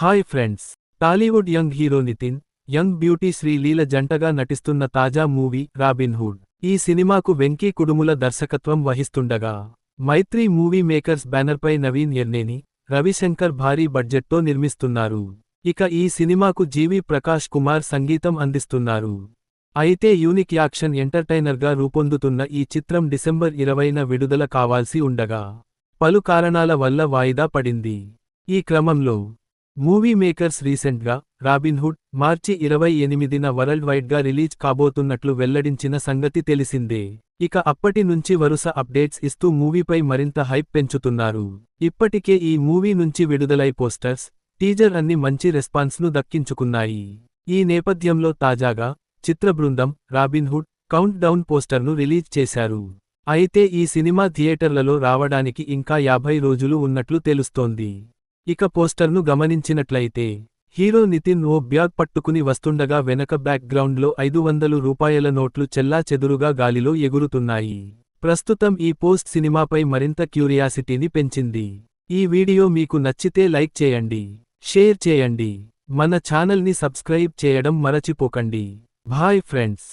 Hi friends Tollywood young hero Nithin young beauty Sreeleela జంటగా నటిస్తున్న తాజా మూవీ రాబిన్హుడ్ ఈ సినిమాకు వెంకీ కుడుముల దర్శకత్వం వహిస్తుండగా మైత్రి మూవీ మేకర్స్ బ్యానర్పై నవీన్ ఎర్నేని రవిశంకర్ భారీ బడ్జెట్తో నిర్మిస్తున్నారు. ఇక ఈ సినిమాకు జీవి ప్రకాష్ కుమార్ సంగీతం అందిస్తున్నారు. అయితే యూనిక్ యాక్షన్ ఎంటర్టైనర్గా రూపొందుతున్న ఈ చిత్రం డిసెంబర్ ఇరవైన విడుదల కావాల్సి ఉండగా పలు కారణాల వల్ల వాయిదా పడింది. ఈ క్రమంలో మూవీ మేకర్స్ రీసెంట్గా రాబిన్హుడ్ మార్చి ఇరవై ఎనిమిదిన వరల్డ్ వైడ్గా రిలీజ్ కాబోతున్నట్లు వెల్లడించిన సంగతి తెలిసిందే. ఇక అప్పటి నుంచి వరుస అప్డేట్స్ ఇస్తూ మూవీపై మరింత హైప్ పెంచుతున్నారు. ఇప్పటికే ఈ మూవీ నుంచి విడుదలై పోస్టర్స్ టీజర్ అన్ని మంచి రెస్పాన్స్ను దక్కించుకున్నాయి. ఈ నేపథ్యంలో తాజాగా చిత్ర బృందం రాబిన్హుడ్ కౌంట్ డౌన్ పోస్టర్ను రిలీజ్ చేశారు. అయితే ఈ సినిమా థియేటర్లలో రావడానికి ఇంకా యాభై రోజులు ఉన్నట్లు తెలుస్తోంది. ఇక పోస్టర్ను గమనించినట్లయితే హీరో నితిన్ ఓ బ్యాగ్ పట్టుకుని వస్తుండగా వెనక బ్యాక్గ్రౌండ్లో ఐదు వందలు రూపాయల నోట్లు చెల్లా చెదురుగా గాలిలో ఎగురుతున్నాయి. ప్రస్తుతం ఈ పోస్ట్ సినిమాపై మరింత క్యూరియాసిటీని పెంచింది. ఈ వీడియో మీకు నచ్చితే లైక్ చేయండి షేర్ చేయండి మన ఛానల్ని సబ్స్క్రైబ్ చేయడం మరచిపోకండి. Bye friends.